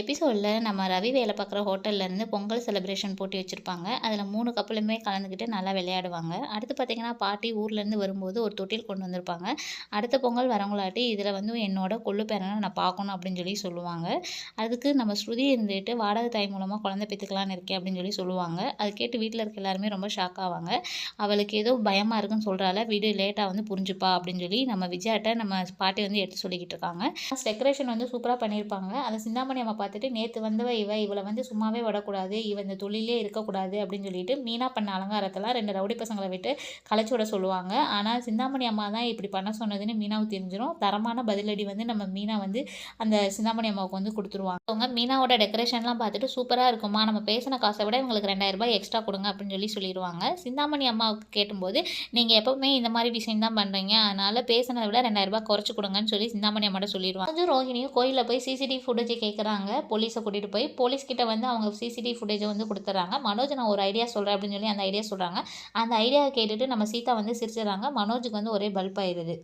எபிசோடில் நம்ம ரவி வேலை பார்க்குற ஹோட்டல்லேருந்து பொங்கல் செலிப்ரேஷன் போட்டி வச்சுருப்பாங்க. அதில் மூணு கப்பலுமே கலந்துக்கிட்டு நல்லா விளையாடுவாங்க. அடுத்து பார்த்திங்கன்னா பாட்டி ஊர்லேருந்து வரும்போது ஒரு தொட்டில் கொண்டு வந்திருப்பாங்க. அடுத்த பொங்கல் வரவங்களாட்டி இதில் வந்து என்னோட கொள்ளு பேரனை நான் பார்க்கணும் அப்படின்னு சொல்லி சொல்லுவாங்க. அதுக்கு நம்ம ஸ்ருதி இருந்துட்டு வாடகை தாய் மூலமாக குழந்தை பெற்றுக்கலான்னு இருக்கேன் அப்படின்னு சொல்லி சொல்லுவாங்க. அது கேட்டு வீட்டில் இருக்க எல்லாருமே ரொம்ப ஷாக் ஆவாங்க. அவளுக்கு ஏதோ பயமாக இருக்குன்னு சொல்கிறால வீடு லேட்டாக வந்து புரிஞ்சுப்பா அப்படின்னு சொல்லி நம்ம விஜயாட்ட நம்ம பாட்டி வந்து எடுத்து சொல்லிக்கிட்டு இருக்காங்க. டெக்கரேஷன் வந்து சூப்பராக பண்ணியிருப்பாங்க. அதை சிந்தாமணி அம்மா பார்த்துட்டு நேற்று வந்தவ இவ இவளை வந்து சும்மாவே விடக்கூடாது. இவ இந்த தொழிலே இருக்கக்கூடாது. அப்படின்னு சொல்லிட்டு மீனா பண்ண அலங்காரத்தெல்லாம் ரெண்டு ரவுடி பசங்களை விட்டு களைச்சி விட சொல்லுவாங்க. ஆனால் சிந்தாமணி அம்மா தான் இப்படி பண்ண சொன்னதுன்னு மீனாவுக்கு தெரிஞ்சிடும் தரமான பதிலடி வந்து நம்ம மீனா வந்து அந்த சிந்தாமணி அம்மாவுக்கு வந்து கொடுத்துருவாங்க. அவங்க மீனாவோட டெக்கரேஷன்லாம் பார்த்துட்டு சூப்பராக இருக்குமா நம்ம பேசின காசை விட இவங்களுக்கு ரெண்டாயிரம் ரூபாய் எக்ஸ்ட்ரா கொடுங்க. அப்படின்னு சொல்லி சொல்லிடுவாங்க சிந்தாமணி அம்மாவுக்கு கேட்டும்போது நீங்கள் எப்போவுமே இந்த மாதிரி டிசைன் தான் பண்ணுறீங்க அதனால் பேசினதை விட ரெண்டாயிரம் ரூபாய் குறைச்சி கொடுங்கன்னு சொல்லி சிந்தாமணி அம்மாட்ட சொல்லிடுவாங்க கொஞ்சம் ரோஹினியும் கோயிலில் போய் சிசிடிவி ஃபுட்டேஜ் கேட்குறாங்க போலீஸை கூட்டிகிட்டு போய் போலீஸ்கிட்ட வந்து அவங்க சிசிடிவி ஃபுட்டேஜை வந்து கொடுத்துட்றாங்க மனோஜ் நான் ஒரு ஐடியா சொல்கிறேன் அப்படின்னு சொல்லி அந்த ஐடியா சொல்கிறாங்க அந்த ஐடியாவை கேட்டுட்டு நம்ம சீதா வந்து சிரிச்சிடறாங்க. மனோஜுக்கு வந்து ஒரே பல்ப் ஆயிடுது